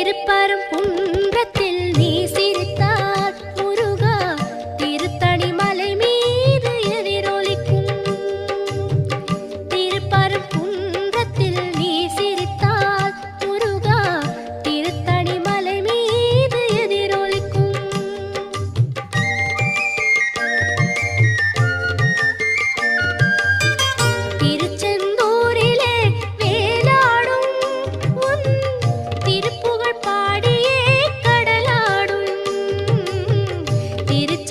திருப்பரம் புண்ணு തിരിച്ചു